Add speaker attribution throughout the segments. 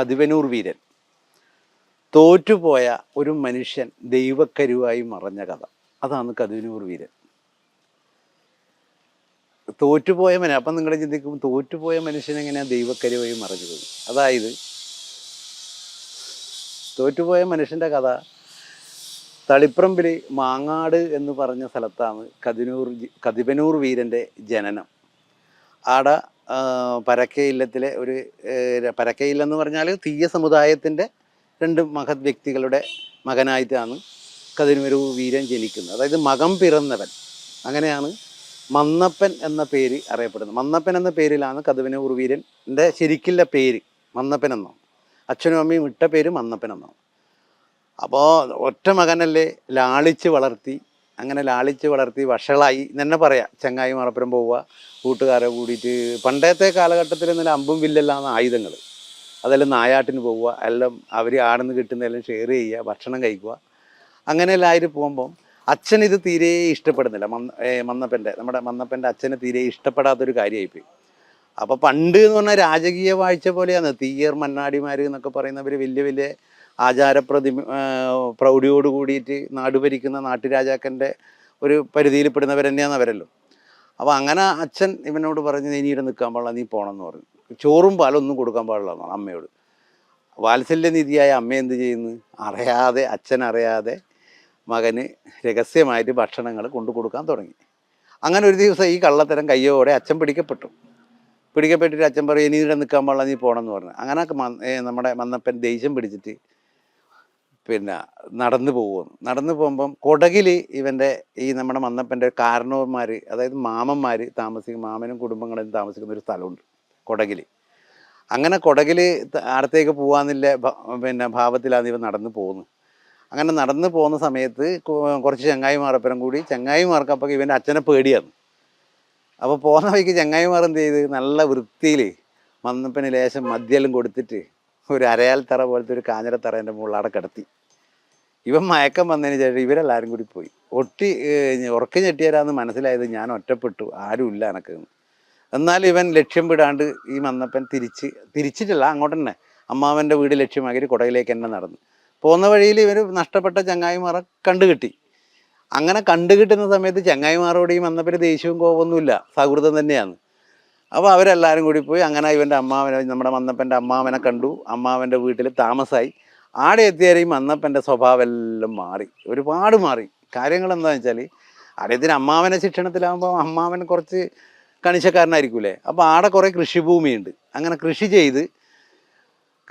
Speaker 1: കതിവനൂർ വീരൻ. തോറ്റുപോയ ഒരു മനുഷ്യൻ ദൈവക്കരുവായി മറഞ്ഞ കഥ. അതാണ് കതിവനൂർ വീരൻ. തോറ്റുപോയ മനുഷ്യൻ അപ്പം നിങ്ങൾ ചിന്തിക്കും തോറ്റുപോയ മനുഷ്യൻ എങ്ങനെയാണ് ദൈവക്കരുവായി മറഞ്ഞു പോയി? അതായത് തോറ്റുപോയ മനുഷ്യന്റെ കഥ തളിപ്പറമ്പിൽ മാങ്ങാട് എന്ന് പറഞ്ഞ സ്ഥലത്താണ് കതിനൂർ കതിപനൂർ വീരന്റെ ജനനം. ആടെ പരക്കയില്ലത്തിലെ ഒരു പരക്കയില്ലെന്ന് പറഞ്ഞാൽ തീയ സമുദായത്തിന്റെ രണ്ട് മഹത് വ്യക്തികളുടെ മകനായിട്ടാണ് കതിരുമരു വീരൻ ജനിക്കുന്നത്. അതായത് മകം പിറന്നവൻ. അങ്ങനെയാണ് മന്നപ്പൻ എന്ന പേര് അറിയപ്പെടുന്നത്. മന്നപ്പൻ എന്ന പേരിലാണ് കതുവനൂർ വീരന്റെ ശരിക്കുള്ള പേര് മന്നപ്പൻ എന്നാണ്. അച്ഛനും അമ്മയും ഇട്ട പേര് മന്നപ്പൻ എന്നാണ്. അപ്പോൾ ഒറ്റ മകനല്ലേ ലാളിച്ച് വളർത്തി അങ്ങനെ ലാളിച്ച് വളർത്തി വഷളായി തന്നെ പറയാം. ചങ്ങായി മറപ്പുറം പോവുക. കൂട്ടുകാരെ കൂടിയിട്ട് പണ്ടത്തെ കാലഘട്ടത്തിൽ നല്ല അമ്പും വില്ലെല്ലാം ആയുധങ്ങൾ അതെല്ലാം നായാട്ടിന് പോവുക. എല്ലാം അവർ ആടുന്ന് കിട്ടുന്നതെല്ലാം ഷെയർ ചെയ്യുക. ഭക്ഷണം കഴിക്കുക. അങ്ങനെയെല്ലാം ആയിട്ട് പോകുമ്പം അച്ഛൻ ഇത് തീരെ ഇഷ്ടപ്പെടുന്നില്ല. മന്ന മന്നപ്പന്റെ നമ്മുടെ മന്നപ്പന്റെ അച്ഛന് തീരെ ഇഷ്ടപ്പെടാത്തൊരു കാര്യമായിപ്പോയി. അപ്പോൾ പണ്ട് എന്ന് പറഞ്ഞാൽ രാജകീയ വാഴ്ച പോലെയാണ്. തീയർ മണ്ണാടിമാർ എന്നൊക്കെ പറയുന്നവർ വലിയ വലിയ ആചാരപ്രതി പ്രൗഢിയോട് കൂടിയിട്ട് നാട് ഭരിക്കുന്ന നാട്ടുരാജാക്കന്റെ ഒരു പരിധിയിൽ പെടുന്നവർ തന്നെയാണ് അവരല്ലോ. അപ്പോൾ അങ്ങനെ അച്ഛൻ ഇവനോട് പറഞ്ഞ് നീ ഇവിടെ നിൽക്കാൻ പാടില്ല നീ പോകണമെന്ന് പറഞ്ഞു. ചോറും പാലൊന്നും കൊടുക്കാൻ പാടില്ല എന്നാണ് അമ്മയോട്. വാത്സല്യനിധിയായ അമ്മ എന്ത് ചെയ്യുന്നു? അറിയാതെ അച്ഛൻ അറിയാതെ മകന് രഹസ്യമായിട്ട് ഭക്ഷണങ്ങൾ കൊണ്ടു കൊടുക്കാൻ തുടങ്ങി. അങ്ങനെ ഒരു ദിവസം ഈ കള്ളത്തരം കയ്യോടെ അച്ഛൻ പിടിക്കപ്പെട്ടു. പിടിക്കപ്പെട്ടിട്ട് അച്ഛൻ പറയും ഇനി ഇവിടെ നിൽക്കാൻ പാടില്ല നീ പോകണമെന്ന് പറഞ്ഞു. അങ്ങനെ നമ്മുടെ മന്നപ്പൻ ദേഷ്യം പിടിച്ചിട്ട് പിന്നെ നടന്നു പോകുമെന്ന് നടന്നു പോകുമ്പം കൊടകിൽ ഇവന്റെ ഈ നമ്മുടെ മന്നപ്പന്റെ കാരണവന്മാർ അതായത് മാമന്മാർ താമസിക്കും മാമനും കുടുംബങ്ങളും താമസിക്കുന്ന ഒരു സ്ഥലമുണ്ട് കൊടകിൽ അങ്ങനെ കൊടകിൽ അടുത്തേക്ക് പോകാന്നില്ല പിന്നെ ഭാവത്തിലാണ് ഇവൻ നടന്നു പോകുന്നത് അങ്ങനെ നടന്നു പോകുന്ന സമയത്ത് കുറച്ച് ചങ്ങായിമാരപ്പുറം കൂടി ചങ്ങായിമാർക്ക് അപ്പോൾ ഇവന്റെ അച്ഛനെ പേടിയാണ് അപ്പോൾ പോകുന്ന വഴിക്ക് ചങ്ങായിമാർ എന്ത് ചെയ്ത്? നല്ല വൃത്തിയിൽ മന്നപ്പന് ലേശം മദ്യം കൊടുത്തിട്ട് ഒരു അരയാൽ തറ പോലത്തെ ഒരു കാഞ്ഞിരത്തറേന്റെ മുകളിൽ അവിടെ കിടത്തി. ഇവൻ മയക്കം വന്നതിന് ശേഷം ഇവരെല്ലാവരും കൂടി പോയി. ഒട്ടി ഉറക്കം ഞെട്ടിയാരാന്ന് മനസ്സിലായത് ഞാൻ ഒറ്റപ്പെട്ടു. ആരുമില്ല എനക്ക്. എന്നാൽ ഇവൻ ലക്ഷ്യം വിടാണ്ട് ഈ മന്നപ്പൻ തിരിച്ച് തിരിച്ചിട്ടില്ല അങ്ങോട്ട് തന്നെ അമ്മാവന്റെ വീട് ലക്ഷ്യമാക്കി കുടയിലേക്ക് തന്നെ നടന്നു. പോകുന്ന വഴിയിൽ ഇവർ നഷ്ടപ്പെട്ട ചങ്ങായിമാറെ കണ്ടുകിട്ടി അങ്ങനെ കണ്ടുകിട്ടുന്ന സമയത്ത് ചങ്ങായിമാരോട് ഈ മന്നപ്പന് ദേഷ്യവും കോപമൊന്നുമില്ല സൗഹൃദം തന്നെയാണ്. അപ്പോൾ അവരെല്ലാവരും കൂടി പോയി അങ്ങനെ ഇവന്റെ അമ്മാവനെ നമ്മുടെ മന്നപ്പന്റെ അമ്മാവനെ കണ്ടു. അമ്മാവന്റെ വീട്ടിൽ താമസമായി ആടെ എത്തിയാലും അന്നപ്പന്റെ സ്വഭാവം എല്ലാം മാറി. ഒരുപാട് മാറി. കാര്യങ്ങൾ എന്താണെന്ന് വെച്ചാൽ അദ്ദേഹത്തിന് അമ്മാവനെ ശിക്ഷണത്തിലാകുമ്പോൾ അമ്മാവൻ കുറച്ച് കണിശക്കാരനായിരിക്കൂലേ? അപ്പോൾ ആടെ കുറേ കൃഷിഭൂമിയുണ്ട്. അങ്ങനെ കൃഷി ചെയ്ത്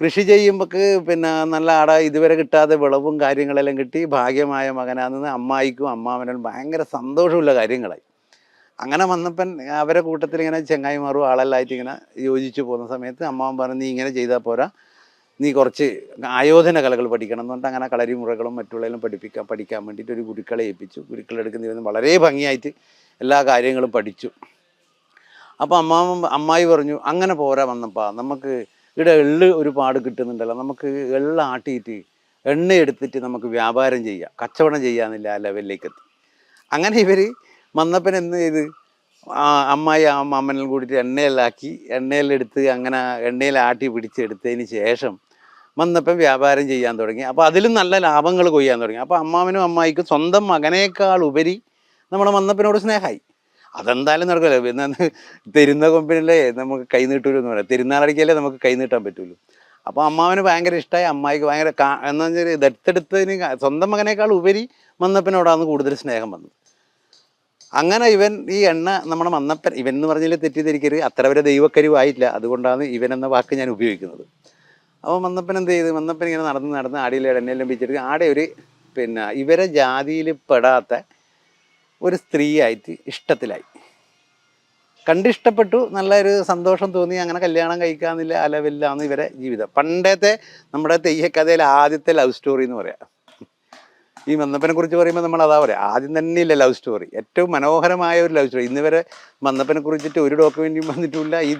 Speaker 1: കൃഷി ചെയ്യുമ്പോൾക്ക് പിന്നെ നല്ല ആട ഇതുവരെ കിട്ടാതെ വിളവും കാര്യങ്ങളെല്ലാം കിട്ടി ഭാഗ്യമായ മകനാണെന്ന് അമ്മായിക്കും അമ്മാവനും ഭയങ്കര സന്തോഷമുള്ള കാര്യങ്ങളായി. അങ്ങനെ വന്നപ്പൻ അവരെ കൂട്ടത്തിൽ ഇങ്ങനെ ചെങ്ങായിമാറും ആളെല്ലായിട്ട് ഇങ്ങനെ യോജിച്ചു പോകുന്ന സമയത്ത് അമ്മാവൻ പറഞ്ഞു നീ ഇങ്ങനെ ചെയ്താൽ പോരാ. നീ കുറച്ച് ആയോധന കലകൾ പഠിക്കണം എന്ന് പറഞ്ഞിട്ട് അങ്ങനെ കളരിമുറകളും മറ്റുള്ളതിലും പഠിപ്പിക്കാൻ പഠിക്കാൻ വേണ്ടിയിട്ട് ഒരു ഗുരുക്കളെ ഏൽപ്പിച്ചു. ഗുരുക്കളെടുക്കുന്ന വളരെ ഭംഗിയായിട്ട് എല്ലാ കാര്യങ്ങളും പഠിച്ചു. അപ്പോൾ അമ്മാവൻ അമ്മായി പറഞ്ഞു അങ്ങനെ പോരാ വന്നപ്പാ. നമുക്ക് ഇവിടെ എള്ള് ഒരുപാട് കിട്ടുന്നുണ്ടല്ലോ. നമുക്ക് എള്ള് ആട്ടിയിട്ട് എണ്ണ എടുത്തിട്ട് നമുക്ക് വ്യാപാരം ചെയ്യാം. കച്ചവടം ചെയ്യാമെന്നില്ല ആ ലെവലിലേക്ക് എത്തി. അങ്ങനെ ഇവർ വന്നപ്പൻ എന്ത് ചെയ്ത്? അമ്മായി ആ മാമനും കൂടിയിട്ട് എണ്ണയിലാക്കി എണ്ണയിലെടുത്ത് അങ്ങനെ എണ്ണയിലാട്ടി പിടിച്ചെടുത്തതിന് ശേഷം മന്നപ്പൻ വ്യാപാരം ചെയ്യാൻ തുടങ്ങി. അപ്പോൾ അതിലും നല്ല ലാഭങ്ങൾ കൊയ്യാൻ തുടങ്ങി. അപ്പോൾ അമ്മാവനും അമ്മായിക്കും സ്വന്തം മകനേക്കാൾ ഉപരി നമ്മുടെ മന്നപ്പനോട് സ്നേഹമായി അതെന്തായാലും നടക്കില്ല പിന്നെ തരുന്ന കൊമ്പിനല്ലേ നമുക്ക് കൈ എന്ന് പറയാം. തിരുനാളടിക്കല്ലേ നമുക്ക് കൈ നീട്ടാൻ പറ്റുള്ളൂ അപ്പോൾ അമ്മാവന് ഭയങ്കര ഇഷ്ടമായി അമ്മായിക്ക് ഭയങ്കര കാ എന്താ വെച്ചാൽ ദത്തെടുത്തതിന് സ്വന്തം മകനേക്കാൾ ഉപരി മന്നപ്പനോടാണ് കൂടുതൽ സ്നേഹം വന്നത്. അങ്ങനെ ഇവൻ ഈ എണ്ണ നമ്മുടെ മന്നപ്പൻ ഇവൻ എന്ന് പറഞ്ഞാൽ തെറ്റിദ്ധരിക്കരുത്. അത്ര വരെ ദൈവക്കരുവായില്ല. അതുകൊണ്ടാണ് ഇവൻ എന്ന വാക്ക് ഞാൻ ഉപയോഗിക്കുന്നത്. അപ്പോൾ മന്നപ്പൻ എന്ത് ചെയ്ത്? മന്നപ്പൻ ഇങ്ങനെ നടന്ന് നടന്ന് ആടിയിലെ എണ്ണയിൽ പിടിച്ചിട്ട് ആടെ ഒരു പിന്നെ ഇവരെ ജാതിയിൽ പെടാത്ത ഒരു സ്ത്രീയായിട്ട് ഇഷ്ടത്തിലായി. കണ്ടിഷ്ടപ്പെട്ടു നല്ലൊരു സന്തോഷം തോന്നി. അങ്ങനെ കല്യാണം കഴിക്കാന്നില്ല അലവില്ലാന്ന് ഇവരെ ജീവിതം. പണ്ടത്തെ നമ്മുടെ തെയ്യക്കഥയിലെ ആദ്യത്തെ ലവ് സ്റ്റോറി എന്ന് പറയാം. ഈ മന്നപ്പനെ കുറിച്ച് പറയുമ്പോൾ നമ്മൾ അതാ പറയാം ആദ്യം തന്നെ ഇല്ല ലവ് സ്റ്റോറി. ഏറ്റവും മനോഹരമായ ഒരു ലവ് സ്റ്റോറി. ഇന്ന് വരെ മന്നപ്പനെ കുറിച്ചിട്ട് ഒരു ഡോക്യുമെന്റും വന്നിട്ടില്ല. ഈ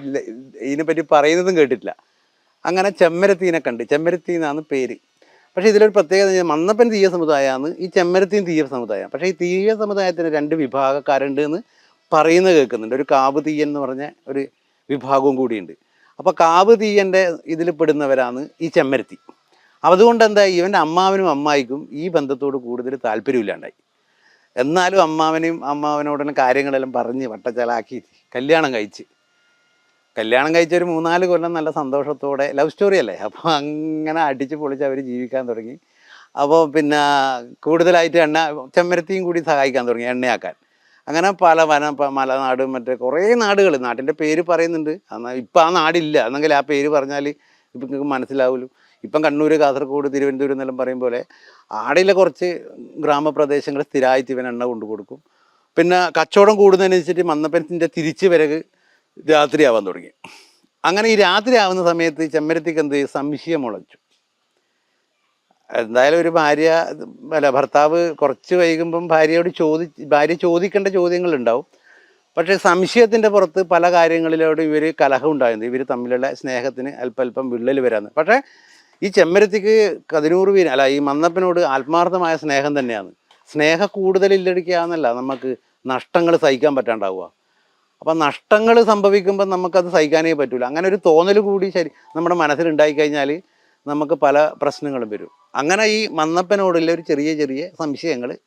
Speaker 1: ഇതിനെപ്പറ്റി പറയുന്നതും കേട്ടിട്ടില്ല. അങ്ങനെ ചെമ്മരത്തീനെ കണ്ട്. ചെമ്മരത്തി എന്നാണ് പേര്. പക്ഷേ ഇതിലൊരു പ്രത്യേകത മന്നപ്പൻ തീയ സമുദായമാണ് ഈ ചെമ്മരത്തിയും തീയ സമുദായം. പക്ഷേ ഈ തീയ സമുദായത്തിന് രണ്ട് വിഭാഗക്കാരുണ്ട് എന്ന് പറയുന്നത് കേൾക്കുന്നുണ്ട്. ഒരു കാവ് തീയൻ എന്ന് പറഞ്ഞ ഒരു വിഭാഗവും കൂടിയുണ്ട്. അപ്പോൾ കാവ് തീയന്റെ ഇതിൽ പെടുന്നവരാണ് ഈ ചെമ്മരത്തി. അതുകൊണ്ട് എന്താ ഇവന്റെ അമ്മാവനും അമ്മായിക്കും ഈ ബന്ധത്തോട് കൂടുതൽ താല്പര്യമില്ലാണ്ടായി. എന്നാലും അമ്മാവനെയും അമ്മാവനോടനും കാര്യങ്ങളെല്ലാം പറഞ്ഞ് വട്ടച്ചലാക്കി കല്യാണം കഴിച്ച്. കല്യാണം കഴിച്ച ഒരു മൂന്നാൽ കൊല്ലം നല്ല സന്തോഷത്തോടെ ലവ് സ്റ്റോറി അല്ലേ? അപ്പോൾ അങ്ങനെ അടിച്ച് പൊളിച്ച് അവർ ജീവിക്കാൻ തുടങ്ങി. അപ്പോൾ പിന്നെ കൂടുതലായിട്ട് എണ്ണ ചെമ്മരത്തിയും കൂടി സഹായിക്കാൻ തുടങ്ങി എണ്ണയാക്കാൻ. അങ്ങനെ പല വന മലനാട് മറ്റേ കുറേ നാടുകൾ നാട്ടിന്റെ പേര് പറയുന്നുണ്ട്. എന്നാൽ ഇപ്പം ആ നാടില്ല എന്നെങ്കിൽ ആ പേര് പറഞ്ഞാൽ ഇപ്പം നിങ്ങൾക്ക് മനസ്സിലാവുമല്ലോ ഇപ്പം കണ്ണൂർ കാസർഗോഡ് തിരുവനന്തപുരം എന്നെല്ലാം പറയും പോലെ ആടിലെ കുറച്ച് ഗ്രാമപ്രദേശങ്ങൾ സ്ഥിരമായിട്ട് ഇവൻ എണ്ണ കൊണ്ടു കൊടുക്കും പിന്നെ കച്ചവടം കൂടുന്നതിനനുസരിച്ച് മന്നപ്പനത്തിന്റെ തിരിച്ച് വരവ് രാത്രിയാവാൻ തുടങ്ങി. അങ്ങനെ ഈ രാത്രി ആവുന്ന സമയത്ത് ചെമ്മരത്തിക്ക് എന്ത് സംശയം മുളച്ചു. എന്തായാലും ഒരു ഭാര്യ അല്ല ഭർത്താവ് കുറച്ച് വൈകുമ്പം ഭാര്യയോട് ചോദി ഭാര്യ ചോദിക്കേണ്ട ചോദ്യങ്ങൾ ഉണ്ടാവും പക്ഷേ സംശയത്തിന്റെ പുറത്ത് പല കാര്യങ്ങളിലോട് ഇവർ കലഹം ഉണ്ടായിരുന്നു. ഇവർ തമ്മിലുള്ള സ്നേഹത്തിന് അല്പല്പം വിള്ളൽ വരാന്ന്. പക്ഷേ ഈ ചെമ്മരത്തിക്ക് കതിനൂറ് വീരൻ അല്ല ഈ മന്നപ്പനോട് ആത്മാർത്ഥമായ സ്നേഹം തന്നെയാണ്. സ്നേഹ കൂടുതൽ ഇല്ലടിക്കുക എന്നല്ല നമുക്ക് നഷ്ടങ്ങൾ സഹിക്കാൻ പറ്റാണ്ടാവുക. അപ്പം നഷ്ടങ്ങൾ സംഭവിക്കുമ്പോൾ നമുക്കത് സഹിക്കാനേ പറ്റൂല. അങ്ങനെ ഒരു തോന്നൽ കൂടി ശരി നമ്മുടെ മനസ്സിൽ ഉണ്ടായിക്കഴിഞ്ഞാൽ നമുക്ക് പല പ്രശ്നങ്ങളും വരും. അങ്ങനെ ഈ മന്നപ്പനോടുള്ള ഒരു ചെറിയ ചെറിയ സംശയങ്ങൾ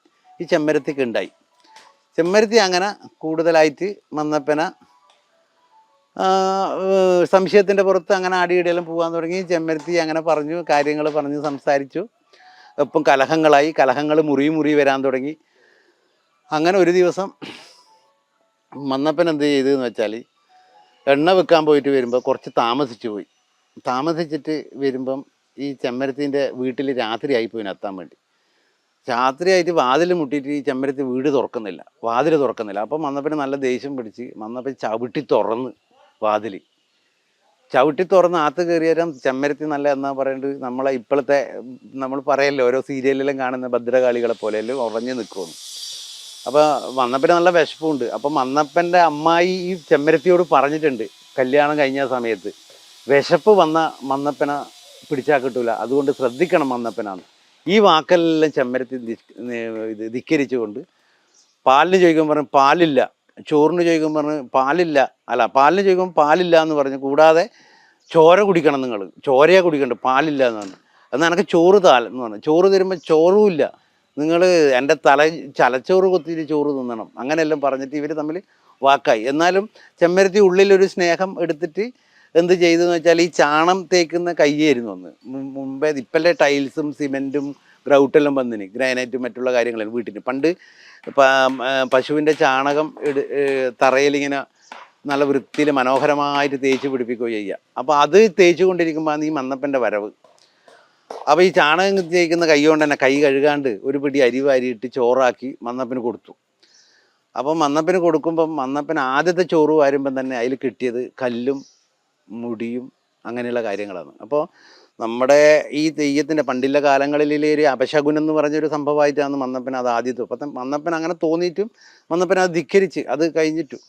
Speaker 1: ഈ ചെമ്മരത്തിക്ക് ഉണ്ടായി. ചെമ്മരത്തി അങ്ങനെ കൂടുതലായിട്ട് മന്നപ്പന സംശയത്തിന്റെ പുറത്ത് അങ്ങനെ ആടിയിടെല്ലാം പോകാൻ തുടങ്ങി. ചെമ്മരത്തി അങ്ങനെ പറഞ്ഞു കാര്യങ്ങൾ പറഞ്ഞ് സംസാരിച്ചു. ഒപ്പം കലഹങ്ങളായി കലഹങ്ങൾ മുറി മുറി വരാൻ തുടങ്ങി. അങ്ങനെ ഒരു ദിവസം മന്നപ്പൻ എന്ത് ചെയ്തു എന്ന് വെച്ചാൽ എണ്ണ വെക്കാൻ പോയിട്ട് വരുമ്പോൾ കുറച്ച് താമസിച്ചു പോയി. താമസിച്ചിട്ട് വരുമ്പം ഈ ചെമ്മരത്തിന്റെ വീട്ടിൽ രാത്രി പോയി എത്താൻ വേണ്ടി. രാത്രിയായിട്ട് വാതിൽ മുട്ടിയിട്ട് ഈ ചെമ്മരത്തി വീട് തുറക്കുന്നില്ല. വാതിൽ തുറക്കുന്നില്ല. അപ്പം മന്നപ്പന് നല്ല ദേഷ്യം പിടിച്ച് മന്നപ്പൻ ചവിട്ടി തുറന്ന് വാതിൽ ചവിട്ടി തുറന്ന് ആത്ത് കയറിയാലും ചെമ്മരത്തി നല്ല എന്നാ പറയേണ്ടത് നമ്മളെ ഇപ്പോഴത്തെ നമ്മൾ പറയല്ലോ ഓരോ സീരിയലിലും കാണുന്ന ഭദ്രകാളികളെ പോലെയല്ലോ ഉറഞ്ഞു നിൽക്കുമെന്ന് അപ്പോൾ മന്നപ്പന് നല്ല വിശപ്പുണ്ട്. അപ്പം മന്നപ്പന്റെ അമ്മായി ഈ ചെമ്മരത്തിയോട് പറഞ്ഞിട്ടുണ്ട് കല്യാണം കഴിഞ്ഞ സമയത്ത്. വിശപ്പ് വന്ന മന്നപ്പന പിടിച്ചാൽ കിട്ടൂല അതുകൊണ്ട് ശ്രദ്ധിക്കണം മന്നപ്പനാണ് ഈ വാക്കെല്ലാം ചെമ്മരത്തി ഇത് ധിക്കരിച്ചുകൊണ്ട് പാലിന് ചോദിക്കുമ്പോൾ പറഞ്ഞു പാലില്ല. ചോറിന് ചോദിക്കുമ്പോൾ പറഞ്ഞു പാലില്ല. അല്ല പാലിന് ചോദിക്കുമ്പോൾ പാലില്ല എന്ന് പറഞ്ഞു. കൂടാതെ ചോര കുടിക്കണം നിങ്ങൾ ചോരയെ കുടിക്കണ്ട പാലില്ല എന്ന് പറഞ്ഞു എന്നാൽ എനിക്ക് ചോറ് എന്ന് പറഞ്ഞു. ചോറ് തരുമ്പോൾ ചോറും ഇല്ല. നിങ്ങൾ എന്റെ തല ചലച്ചോറ് കൊത്തിയിട്ട് ചോറ് തിന്നണം. അങ്ങനെയെല്ലാം പറഞ്ഞിട്ട് ഇവർ തമ്മിൽ വാക്കായി. എന്നാലും ചെമ്മരത്തി ഉള്ളിലൊരു സ്നേഹം എടുത്തിട്ട് എന്ത് ചെയ്തു എന്ന് വെച്ചാൽ ഈ ചാണം തേക്കുന്ന കയ്യായിരുന്നു അന്ന്. മുമ്പേ ഇപ്പല്ലേ ടൈൽസും സിമെന്റും ഗ്രൗട്ടെല്ലാം വന്നിന്. ഗ്രാനൈറ്റും മറ്റുള്ള കാര്യങ്ങളും വീട്ടിന്. പണ്ട് പശുവിന്റെ ചാണകം എടു തറയിലിങ്ങനെ നല്ല വൃത്തിയിൽ മനോഹരമായിട്ട് തേച്ച് പിടിപ്പിക്കുകയോ ചെയ്യുക അപ്പോൾ അത് തേച്ച് കൊണ്ടിരിക്കുമ്പോൾ ഈ മന്നപ്പന്റെ വരവ്. അപ്പോൾ ഈ ചാണകം തേക്കുന്ന കൈ കൊണ്ട് തന്നെ കൈ കഴുകാണ്ട് ഒരു പിടി അരി വാരിയിട്ട് ചോറാക്കി മന്നപ്പിന് കൊടുത്തു. അപ്പം മന്നപ്പിന് കൊടുക്കുമ്പം മന്നപ്പൻ ആദ്യത്തെ ചോറ് വാരുമ്പം തന്നെ അതിൽ കിട്ടിയത് കല്ലും മുടിയും അങ്ങനെയുള്ള കാര്യങ്ങളാണ്. അപ്പോൾ നമ്മുടെ ഈ തെയ്യത്തിന്റെ പണ്ടില്ല കാലങ്ങളിലെ ഒരു അപശകുനം എന്ന് പറഞ്ഞൊരു സംഭവമായിട്ടാണ് മന്നപ്പൻ അത് ആദ്യത്തെ. അപ്പം മന്നപ്പൻ അങ്ങനെ തോന്നിയിട്ടും മന്നപ്പൻ അത് ധിക്കരിച്ച് അത് കഴിഞ്ഞിട്ടു.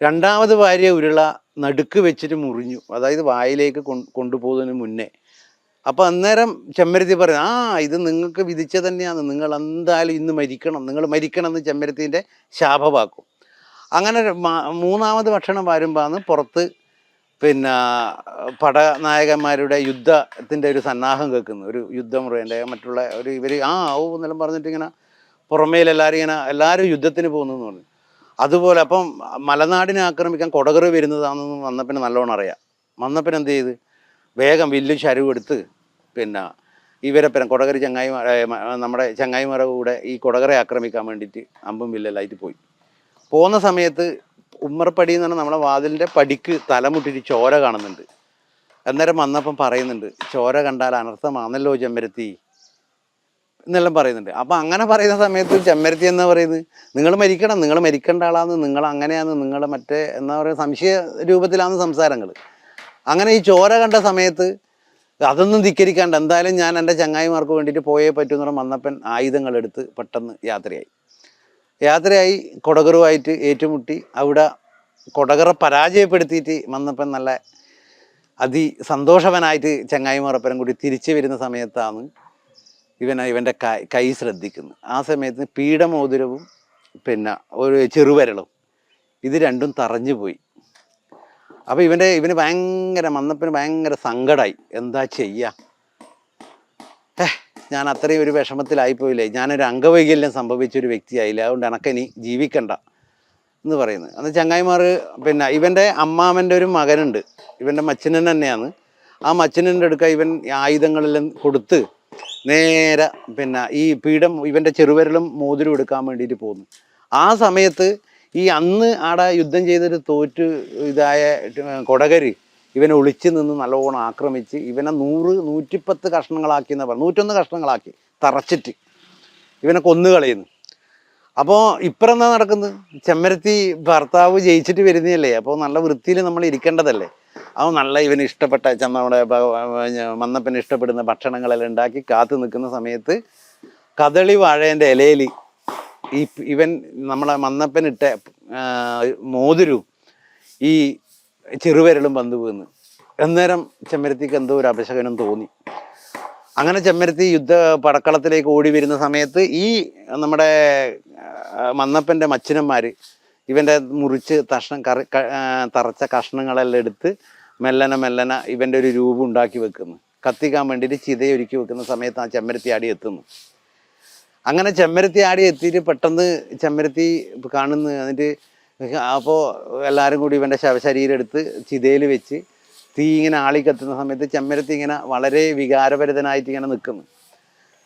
Speaker 1: രണ്ടാമത് ഭാര്യ ഉരുള നടുക്ക് വെച്ചിട്ട് മുറിഞ്ഞു. അതായത് വായിലേക്ക് കൊണ്ടുപോകുന്നതിന് മുന്നേ അപ്പോൾ അന്നേരം ചെമ്മരത്തി പറയും ആ ഇത് നിങ്ങൾക്ക് വിധിച്ച തന്നെയാണ്. നിങ്ങൾ എന്തായാലും ഇന്ന് മരിക്കണം. നിങ്ങൾ മരിക്കണം എന്ന് ചെമ്മരത്തിന്റെ ശാപവാക്കും. അങ്ങനെ മൂന്നാമത് ഭക്ഷണം വരുമ്പോഴാണ് പുറത്ത് പിന്നെ പടനായകന്മാരുടെ യുദ്ധത്തിന്റെ ഒരു സന്നാഹം കേൾക്കുന്നു ഒരു യുദ്ധമുറേന്റെ മറ്റുള്ള ഒരു ഇവർ ആ ഓ എന്നെല്ലാം പറഞ്ഞിട്ട് ഇങ്ങനെ പുറമേൽ എല്ലാവരും ഇങ്ങനെ എല്ലാവരും യുദ്ധത്തിന് പോകുന്നു എന്ന് പറഞ്ഞു. അതുപോലെ അപ്പം മലനാടിനെ ആക്രമിക്കാൻ കൊടകറ് വരുന്നതാണെന്ന് വന്നപ്പിന് നല്ലോണം അറിയാം. വന്നപ്പിന് എന്ത് ചെയ്ത്? വേഗം വില്ലും ശരവും എടുത്ത് പിന്നെ ഇവരെ പിന്നെ കൊടകര ചങ്ങായി നമ്മുടെ ചങ്ങായിമാരുടെ കൂടെ ഈ കൊടകരെ ആക്രമിക്കാൻ വേണ്ടിയിട്ട് അമ്പും വില്ലെല്ലായിട്ട് പോയി. പോകുന്ന സമയത്ത് ഉമ്മറപ്പടി എന്ന് പറഞ്ഞാൽ നമ്മളെ വാതിലിന്റെ പടിക്ക് തലമുട്ടിട്ട് ചോര കാണുന്നുണ്ട്. അന്നേരം വന്നപ്പം പറയുന്നുണ്ട് ചോര കണ്ടാൽ അനർത്ഥമാണല്ലോ ചെമ്പരത്തി എന്നെല്ലാം പറയുന്നുണ്ട്. അപ്പം അങ്ങനെ പറയുന്ന സമയത്ത് ചെമ്മരത്തി എന്ന് പറയുന്നത്? നിങ്ങൾ മരിക്കണം നിങ്ങൾ മരിക്കേണ്ട ആളാന്ന് നിങ്ങൾ അങ്ങനെയാന്ന് നിങ്ങൾ മറ്റേ എന്താ പറയുക സംശയ രൂപത്തിലാണ് സംസാരങ്ങൾ അങ്ങനെ ഈ ചോര കണ്ട സമയത്ത് അതൊന്നും ധിക്കരിക്കാണ്ട് എന്തായാലും ഞാൻ എന്റെ ചങ്ങായിമാർക്ക് വേണ്ടിയിട്ട് പോയേ പറ്റൂ എന്ന് പറഞ്ഞ് മന്നപ്പൻ ആയുധങ്ങളെടുത്ത് പെട്ടെന്ന് യാത്രയായി. യാത്രയായി കൊടകറുമായിട്ട് ഏറ്റുമുട്ടി അവിടെ കൊടകറ പരാജയപ്പെടുത്തിയിട്ട് മന്നപ്പൻ നല്ല അതി സന്തോഷവനായിട്ട് ചങ്ങായിമാറപ്പനം കൂടി തിരിച്ചു വരുന്ന സമയത്താണ് ഇവൻ ഇവന്റെ കൈ കൈ ശ്രദ്ധിക്കുന്നത്. ആ സമയത്ത് പീഠമോതിരവും പിന്നെ ഒരു ചെറുവരളും ഇത് രണ്ടും തറഞ്ഞു പോയി. അപ്പോൾ ഇവന്റെ ഇവന് ഭയങ്കര മന്നപ്പന് ഭയങ്കര സങ്കടമായി എന്താ ചെയ്യുക ഏഹ് ഞാൻ അത്രയും ഒരു വിഷമത്തിലായിപ്പോയില്ലേ ഞാനൊരു അംഗവൈകല്യം സംഭവിച്ച ഒരു വ്യക്തിയായില്ല? അതുകൊണ്ട് എനക്കിനി ജീവിക്കണ്ട എന്ന് പറയുന്നത് അന്ന് ചങ്ങായിമാർ പിന്നെ ഇവന്റെ അമ്മാവന്റെ ഒരു മകനുണ്ട്. ഇവന്റെ മച്ചനൻ തന്നെയാണ്. ആ മച്ചനന്റെ അടുക്ക ഇവൻ ആയുധങ്ങളെല്ലാം കൊടുത്ത് നേരെ പിന്നെ ഈ പീഠം ഇവന്റെ ചെറുവിരലും മോതിരം എടുക്കാൻ വേണ്ടിയിട്ട് പോകുന്നു ആ സമയത്ത് ഈ അന്ന് ആടെ യുദ്ധം ചെയ്തൊരു തോറ്റ് ഇതായ കൊടകര് ഇവനെ ഒളിച്ചു നിന്ന് നല്ലോണം ആക്രമിച്ച് ഇവനെ നൂറ് നൂറ്റിപ്പത്ത് കഷ്ണങ്ങളാക്കി എന്ന് പറഞ്ഞു. നൂറ്റൊന്ന് കഷ്ണങ്ങളാക്കി തറച്ചിട്ട് ഇവനെ കൊന്നു കളയുന്നു. അപ്പോൾ ഇപ്പുറം എന്താ നടക്കുന്നത് ചെമ്മരത്തി ഭർത്താവ് ജയിച്ചിട്ട് വരുന്നതല്ലേ? അപ്പോൾ നല്ല വൃത്തിയിൽ നമ്മൾ ഇരിക്കേണ്ടതല്ലേ? അവൻ നല്ല ഇവന് ഇഷ്ടപ്പെട്ട നമ്മുടെ മന്നപ്പന് ഇഷ്ടപ്പെടുന്ന ഭക്ഷണങ്ങളെല്ലാം ഉണ്ടാക്കി കാത്തു നിൽക്കുന്ന സമയത്ത് കദളി വാഴേന്റെ ഇലയിൽ ഈ ഇവൻ നമ്മളെ മന്നപ്പനിട്ട മോതിരും ഈ ചെറുവിരലും വന്നു വീന്ന് അന്നേരം ചെമ്മരത്തിക്ക് എന്തോ ഒരു അപശകനം തോന്നി. അങ്ങനെ ചെമ്മരത്തി യുദ്ധ പടക്കളത്തിലേക്ക് ഓടി വരുന്ന സമയത്ത് ഈ നമ്മുടെ മന്നപ്പന്റെ മച്ചിനന്മാർ ഇവന്റെ മുറിച്ച് കഷ്ണം കറി തറച്ച കഷ്ണങ്ങളെല്ലാം എടുത്ത് മെല്ലനെ മെല്ലനെ ഇവന്റെ ഒരു രൂപം ഉണ്ടാക്കി വെക്കുന്നു. കത്തിക്കാൻ വേണ്ടിയിട്ട് ചിതയൊരുക്കി വെക്കുന്ന സമയത്ത് ആ ചെമ്മരത്തി അടി എത്തുന്നു അങ്ങനെ ചെമ്മരത്തി ആടി എത്തിയിട്ട് പെട്ടെന്ന് ചെമ്മരത്തി കാണുന്നു. എന്നിട്ട് അപ്പോൾ എല്ലാവരും കൂടി ഇവന്റെ ശവശരീരം എടുത്ത് ചിതയിൽ വെച്ച് തീ ഇങ്ങനെ ആളി കത്തുന്ന സമയത്ത് ചെമ്മരത്തി ഇങ്ങനെ വളരെ വികാരഭരിതനായിട്ട് ഇങ്ങനെ നിൽക്കുന്നു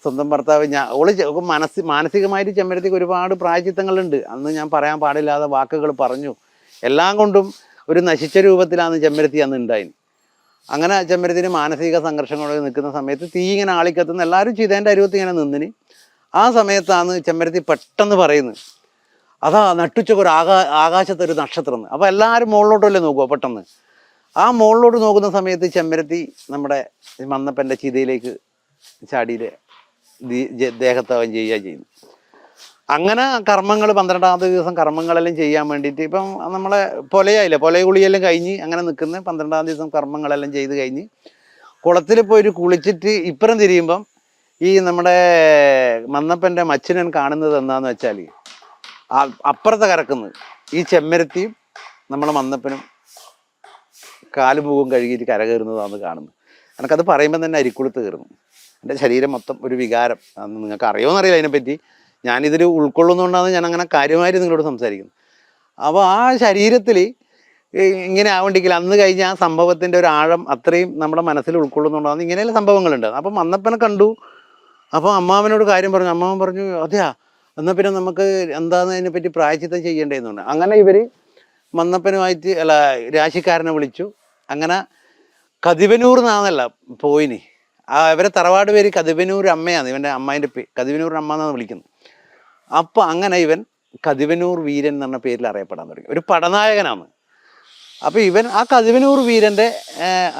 Speaker 1: സ്വന്തം ഭർത്താവ് ഞാൻ ഓൾ മനസ് മാനസികമായിട്ട് ചെമ്മരത്തിക്ക് ഒരുപാട് പ്രായച്ചിത്തങ്ങളുണ്ട്. അന്ന് ഞാൻ പറയാൻ പാടില്ലാതെ വാക്കുകൾ പറഞ്ഞു. എല്ലാം കൊണ്ടും ഒരു നശിച്ച രൂപത്തിലാണ് ചെമ്മരത്തി അന്ന് ഉണ്ടായിന്. അങ്ങനെ ചെമ്മരത്തിന് മാനസിക സംഘർഷങ്ങളോട് നിൽക്കുന്ന സമയത്ത് തീ ഇങ്ങനെ ആളിക്കത്തുന്ന എല്ലാവരും ചിതേന്റെ അരുവത്ത് ഇങ്ങനെ നിന്നിന്. ആ സമയത്താണ് ചെമ്പരത്തി പെട്ടെന്ന് പറയുന്നത്. അതാ നട്ടുച്ചക്ക് ഒരു ആകാ ആകാശത്ത് ഒരു നക്ഷത്രം. അപ്പോൾ എല്ലാവരും മുകളിലോട്ടല്ലേ നോക്കുക പെട്ടെന്ന്. ആ മുകളിലോട്ട് നോക്കുന്ന സമയത്ത് ചെമ്പരത്തി നമ്മുടെ മന്നപ്പന്റെ ചിതയിലേക്ക് ചാടിയിലെ ദേഹത്താവം ചെയ്യുക ചെയ്യുന്നു അങ്ങനെ കർമ്മങ്ങൾ പന്ത്രണ്ടാമത്തെ ദിവസം കർമ്മങ്ങളെല്ലാം ചെയ്യാൻ വേണ്ടിയിട്ട് ഇപ്പം നമ്മളെ പൊലയായില്ല? പൊലയ കുളിയെല്ലാം കഴിഞ്ഞ് അങ്ങനെ നിൽക്കുന്ന പന്ത്രണ്ടാം ദിവസം കർമ്മങ്ങളെല്ലാം ചെയ്ത് കഴിഞ്ഞ് കുളത്തിൽ പോയി ഒരു കുളിച്ചിട്ട് ഇപ്പുറം തിരിയുമ്പം ഈ നമ്മുടെ മന്നപ്പന്റെ മച്ചിനൻ കാണുന്നത് എന്താന്ന് വെച്ചാൽ അപ്പുറത്ത് കരക്കുന്നത് ഈ ചെമ്മരത്തിയും നമ്മുടെ മന്നപ്പനും കാലും മുഖവും കഴുകിയിട്ട് കര കയറുന്നതാണ് കാണുന്നത് എനിക്കത് പറയുമ്പോൾ തന്നെ അരിക്കുളുത്ത് കയറുന്നു. എന്റെ ശരീരം മൊത്തം ഒരു വികാരം. അന്ന് നിങ്ങൾക്ക് അറിയുമോ അറിയില്ല അതിനെപ്പറ്റി. ഞാനിതിൽ ഉൾക്കൊള്ളുന്നതുകൊണ്ടാണ് ഞാൻ അങ്ങനെ കാര്യമായിട്ട് നിങ്ങളോട് സംസാരിക്കുന്നത്. അപ്പോൾ ആ ശരീരത്തിൽ ഇങ്ങനെ ആവണ്ടെങ്കിൽ അന്ന് കഴിഞ്ഞ ആ സംഭവത്തിന്റെ ഒരു ആഴം അത്രയും നമ്മുടെ മനസ്സിൽ ഉൾക്കൊള്ളുന്നുണ്ടാകുന്ന ഇങ്ങനെയുള്ള സംഭവങ്ങളുണ്ട് അപ്പം മന്നപ്പനെ കണ്ടു. അപ്പോൾ അമ്മാവനോട് കാര്യം പറഞ്ഞു. അമ്മാവൻ പറഞ്ഞു അതെയാ എന്നാൽ പിന്നെ നമുക്ക് എന്താന്ന് അതിനെപ്പറ്റി പ്രായച്ചിത്തം പറഞ്ഞു അങ്ങനെ ഇവർ മന്നപ്പനുമായിട്ട് അല്ല രാശിക്കാരനെ വിളിച്ചു. അങ്ങനെ കതിവനൂർ എന്നാന്നല്ല പോയിനി. ആ ഇവരെ തറവാട് പേര് കതിവനൂർ അമ്മയാണ് ഇവന്റെ അമ്മേന്റെ പേ കതിവനൂർ അമ്മ എന്നാണ് വിളിക്കുന്നത്. അപ്പോൾ അങ്ങനെ ഇവൻ കതിവനൂർ വീരൻ എന്ന് പറഞ്ഞ പേരിൽ അറിയപ്പെടാൻ തുടങ്ങി. ഒരു പടനായകനാണ്. അപ്പോൾ ഇവൻ ആ കതിവനൂർ വീരന്റെ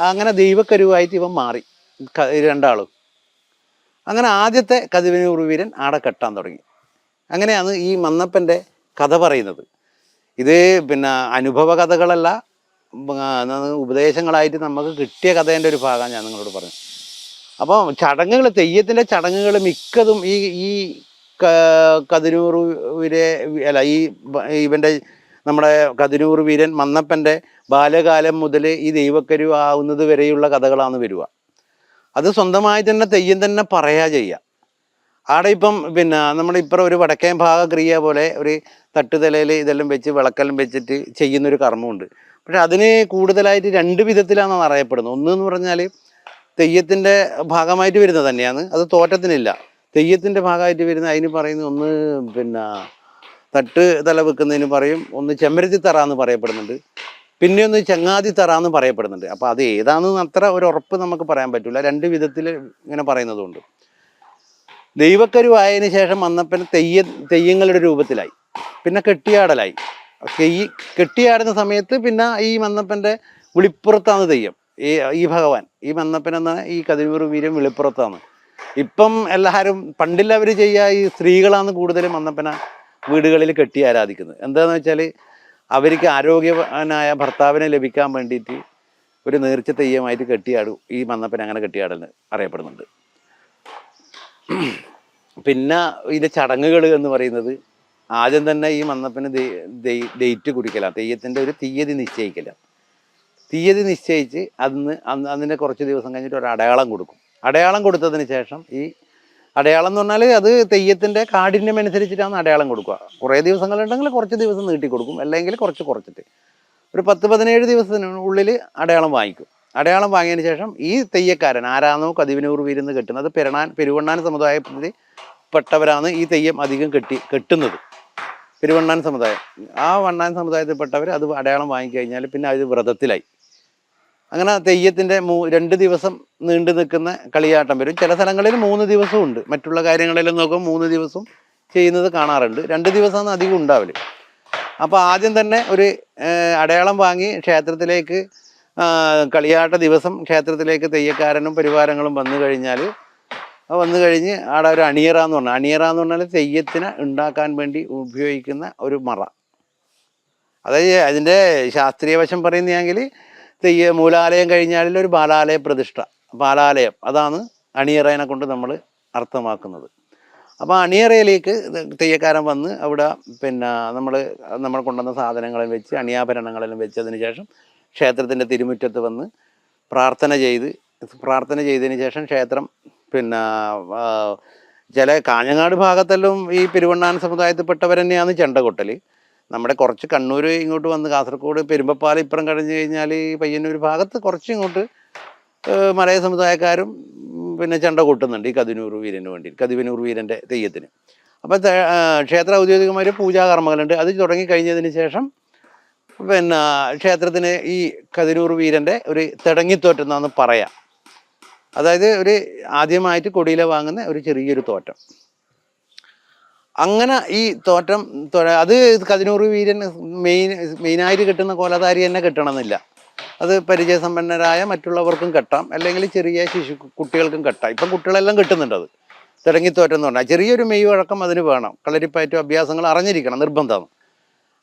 Speaker 1: അങ്ങനെ ദൈവക്കരുവായിട്ട് ഇവൻ മാറി രണ്ടാളും. അങ്ങനെ ആദ്യത്തെ കതിവനൂർ വീരൻ ആടെ കെട്ടാൻ തുടങ്ങി. അങ്ങനെയാണ് ഈ മന്നപ്പന്റെ കഥ പറയുന്നത്. ഇത് പിന്നെ അനുഭവ കഥകളല്ല ഉപദേശങ്ങളായിട്ട് നമുക്ക് കിട്ടിയ കഥേന്റെ ഒരു ഭാഗം ഞാൻ നിങ്ങളോട് പറഞ്ഞു അപ്പോൾ ചടങ്ങുകൾ തെയ്യത്തിന്റെ ചടങ്ങുകൾ മിക്കതും ഈ ഈ കതിരൂർ വീരെ അല്ല ഈ ഇവന്റെ നമ്മുടെ കതിരൂർ വീരൻ മന്നപ്പന്റെ ബാലകാലം മുതൽ ഈ ദൈവക്കരു ആവുന്നത് വരെയുള്ള കഥകളാണ് വരിക. അത് സ്വന്തമായി തന്നെ തെയ്യം തന്നെ പറയാ ചെയ്യുക ആടെ ഇപ്പം പിന്നെ നമ്മുടെ ഇപ്പുറം ഒരു വടക്കേ ഭാഗ ക്രിയ പോലെ ഒരു തട്ടുതലയിൽ ഇതെല്ലാം വെച്ച് വിളക്കെല്ലാം വെച്ചിട്ട് ചെയ്യുന്നൊരു കർമ്മമുണ്ട്. പക്ഷെ അതിന് കൂടുതലായിട്ട് രണ്ട് വിധത്തിലാണ് അറിയപ്പെടുന്നത്. ഒന്ന് എന്ന് പറഞ്ഞാൽ തെയ്യത്തിന്റെ ഭാഗമായിട്ട് വരുന്നത് തന്നെയാണ്. അത് തോറ്റത്തിനില്ല. തെയ്യത്തിന്റെ ഭാഗമായിട്ട് വരുന്ന അതിന് പറയുന്ന ഒന്ന് പിന്നെ തട്ട് തല വെക്കുന്നതിന് പറയും ഒന്ന് ചെമ്മരത്തി തറ എന്ന് പറയപ്പെടുന്നുണ്ട്. പിന്നെ ഒന്ന് ചങ്ങാതി തറ എന്ന് പറയപ്പെടുന്നുണ്ട്. അപ്പോൾ അത് ഏതാണെന്ന് അത്ര ഒരു ഉറപ്പ് നമുക്ക് പറയാൻ പറ്റില്ല രണ്ട് വിധത്തിൽ ഇങ്ങനെ പറയുന്നതുകൊണ്ട് ദൈവക്കരുവായതിന് ശേഷം വന്നപ്പൻ തെയ്യ തെയ്യങ്ങളുടെ രൂപത്തിലായി. പിന്നെ കെട്ടിയാടലായി. ഈ കെട്ടിയാടുന്ന സമയത്ത് പിന്നെ ഈ മന്നപ്പന്റെ വിളിപ്പുറത്താണ് തെയ്യം. ഈ ഈ ഭഗവാൻ. ഈ മന്നപ്പൻ എന്ന ഈ കതിരൂർ വീരം വിളിപ്പുറത്താണ്. ഇപ്പം എല്ലാവരും പണ്ടില്ലവർ ചെയ്യുക ഈ സ്ത്രീകളാണ് കൂടുതലും മന്നപ്പന വീടുകളിൽ കെട്ടി ആരാധിക്കുന്നത്. എന്താണെന്ന് വെച്ചാൽ അവർക്ക് ആരോഗ്യവാനായ ഭർത്താവിനെ ലഭിക്കാൻ വേണ്ടിയിട്ട് ഒരു നേർച്ച തെയ്യമായിട്ട് കെട്ടിയാടും ഈ മന്നപ്പൻ അങ്ങനെ കെട്ടിയാടെന്ന് അറിയപ്പെടുന്നുണ്ട്. പിന്നെ ഇതിന്റെ ചടങ്ങുകൾ എന്ന് പറയുന്നത് ആദ്യം തന്നെ ഈ മന്നപ്പന് ഡേറ്റ് കുടിക്കല തെയ്യത്തിന്റെ ഒരു തീയതി നിശ്ചയിക്കല തീയതി നിശ്ചയിച്ച് അന്ന് അന്ന് അതിന്റെ കുറച്ച് ദിവസം കഴിഞ്ഞിട്ട് ഒരു അടയാളം കൊടുക്കും. അടയാളം കൊടുത്തതിന് ശേഷം ഈ അടയാളം എന്ന് പറഞ്ഞാൽ അത് തെയ്യത്തിന്റെ കാഠിന്യം അനുസരിച്ചിട്ടാണ് അടയാളം കൊടുക്കുക. കുറേ ദിവസങ്ങളുണ്ടെങ്കിൽ കുറച്ച് ദിവസം നീട്ടി കൊടുക്കും. അല്ലെങ്കിൽ കുറച്ച് കുറച്ചിട്ട്. ഒരു പത്ത് പതിനേഴ് ദിവസത്തിനുള്ളിൽ അടയാളം വാങ്ങിക്കും. അടയാളം വാങ്ങിയതിന് ശേഷം ഈ തെയ്യക്കാരൻ ആരാണോ കതിവിനൂർ വീരുന്ന് കെട്ടുന്നത് പെരുണാൻ പെരുവണ്ണാൻ സമുദായത്തിൽ പെട്ടവരാണ് ഈ തെയ്യം അധികം കെട്ടി കെട്ടുന്നത്. പെരുവണ്ണാൻ സമുദായം. ആ വണ്ണാൻ സമുദായത്തിൽപ്പെട്ടവർ അത് അടയാളം വാങ്ങിക്കഴിഞ്ഞാൽ പിന്നെ അത് വ്രതത്തിലായി. അങ്ങനെ തെയ്യത്തിന്റെ മൂ രണ്ട് ദിവസം നീണ്ടു നിൽക്കുന്ന കളിയാട്ടം വരും. ചില സ്ഥലങ്ങളിൽ മൂന്ന് ദിവസവും ഉണ്ട്. മറ്റുള്ള കാര്യങ്ങളിലും നോക്കുമ്പോൾ മൂന്ന് ദിവസം ചെയ്യുന്നത് കാണാറുണ്ട്. രണ്ട് ദിവസമാണ് അധികം ഉണ്ടാവൽ. അപ്പോൾ ആദ്യം തന്നെ ഒരു അടയാളം വാങ്ങി ക്ഷേത്രത്തിലേക്ക് കളിയാട്ട ദിവസം ക്ഷേത്രത്തിലേക്ക് തെയ്യക്കാരനും പരിവാരങ്ങളും വന്നു കഴിഞ്ഞാൽ വന്നു കഴിഞ്ഞ് അവിടെ ഒരു അണിയറ എന്ന് പറഞ്ഞാൽ അണിയറ എന്ന് പറഞ്ഞാൽ തെയ്യത്തിന് ഉണ്ടാക്കാൻ വേണ്ടി ഉപയോഗിക്കുന്ന ഒരു മറ. അതായത് അതിന്റെ ശാസ്ത്രീയ വശം പറയുന്നതെങ്കിൽ തെയ്യ മൂലാലയം കഴിഞ്ഞാൽ ഒരു ബാലാലയ പ്രതിഷ്ഠ. ബാലാലയം. അതാണ് അണിയറേനെ കൊണ്ട് നമ്മൾ അർത്ഥമാക്കുന്നത്. അപ്പോൾ അണിയറയിലേക്ക് തെയ്യക്കാരൻ വന്ന് അവിടെ പിന്നെ നമ്മൾ നമ്മൾ കൊണ്ടുവന്ന സാധനങ്ങളും വെച്ച് അണിയാഭരണങ്ങളെല്ലാം വെച്ചതിന് ശേഷം ക്ഷേത്രത്തിന്റെ തിരുമുറ്റത്ത് വന്ന് പ്രാർത്ഥന ചെയ്ത് പ്രാർത്ഥന ചെയ്തതിന് ശേഷം ക്ഷേത്രം പിന്നെ ചില കാഞ്ഞങ്ങാട് ഭാഗത്തെല്ലാം ഈ പെരുവണ്ണാൻ സമുദായത്തിൽപ്പെട്ടവർ തന്നെയാണ് ചെണ്ട കൊട്ടൽ നമ്മുടെ കുറച്ച് കണ്ണൂർ ഇങ്ങോട്ട് വന്ന് കാസർഗോഡ് പെരുമ്പപ്പാല ഇപ്പുറം കഴിഞ്ഞ് കഴിഞ്ഞാൽ പയ്യന്നൂർ ഭാഗത്ത് കുറച്ച് ഇങ്ങോട്ട് മലയ സമുദായക്കാരും പിന്നെ ചണ്ട കൂട്ടുന്നുണ്ട് ഈ കതിനൂർ വീരന് വേണ്ടി കതിവനൂർ വീരന്റെ തെയ്യത്തിന്. അപ്പം ക്ഷേത്ര ഔദ്യോഗികമായ പൂജാകർമ്മങ്ങളുണ്ട് അത് തുടങ്ങിക്കഴിഞ്ഞതിന് ശേഷം പിന്നെ ക്ഷേത്രത്തിന് ഈ കതിനൂർ വീരന്റെ ഒരു തിടങ്ങിത്തോറ്റെന്നാന്ന് പറയാം. അതായത് ഒരു ആദ്യമായിട്ട് കൊടിയില വാങ്ങുന്ന ഒരു ചെറിയൊരു തോറ്റം അങ്ങനെ ഈ തോറ്റം അത് കതിനൂർ വീരൻ മെയിൻ മെയിനായിട്ട് കിട്ടുന്ന കോലധാരി തന്നെ കിട്ടണമെന്നില്ല. അത് പരിചയസമ്പന്നരായ മറ്റുള്ളവർക്കും കെട്ടാം. അല്ലെങ്കിൽ ചെറിയ ശിശു കുട്ടികൾക്കും കെട്ടാം. ഇപ്പം കുട്ടികളെല്ലാം കിട്ടുന്നുണ്ട് അത്. തിടങ്ങിത്തോറ്റം എന്ന് പറഞ്ഞാൽ ചെറിയൊരു മെയ് വഴക്കം അതിന് വേണം. കളരിപ്പയറ്റും അഭ്യാസങ്ങൾ അറിഞ്ഞിരിക്കണം നിർബന്ധമാണ്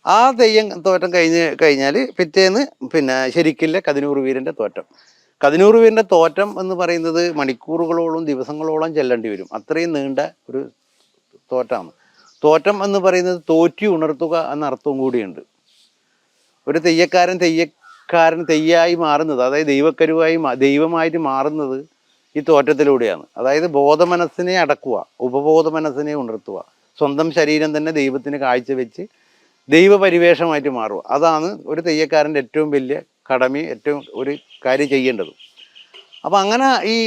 Speaker 1: ആ തെയ്യം തോറ്റം കഴിഞ്ഞ് കഴിഞ്ഞാൽ പിറ്റേന്ന് പിന്നെ ശരിക്കില്ല കതിനൂർ വീരന്റെ തോറ്റം. കതിനൂർ വീരന്റെ തോറ്റം എന്ന് പറയുന്നത് മണിക്കൂറുകളോളം ദിവസങ്ങളോളം ചെല്ലേണ്ടി വരും. അത്രയും നീണ്ട ഒരു തോറ്റമാണ് തോറ്റം എന്ന് പറയുന്നത് തോറ്റി ഉണർത്തുക എന്ന അർത്ഥവും കൂടിയുണ്ട്. ഒരു തെയ്യക്കാരൻ തെയ്യക്കാരൻ തെയ്യായി മാറുന്നത് അതായത് ദൈവക്കരുവായി ദൈവമായിട്ട് മാറുന്നത് ഈ തോറ്റത്തിലൂടെയാണ്. അതായത് ബോധമനസ്സിനെ അടക്കുക ഉപബോധ മനസ്സിനെ ഉണർത്തുക സ്വന്തം ശരീരം തന്നെ ദൈവത്തിന് കാഴ്ചവെച്ച് ദൈവപരിവേഷമായിട്ട് മാറുക. അതാണ് ഒരു തെയ്യക്കാരന്റെ ഏറ്റവും വലിയ കടമയും ഏറ്റവും ഒരു കാര്യം ചെയ്യേണ്ടത്. അപ്പോൾ അങ്ങനെ ഈ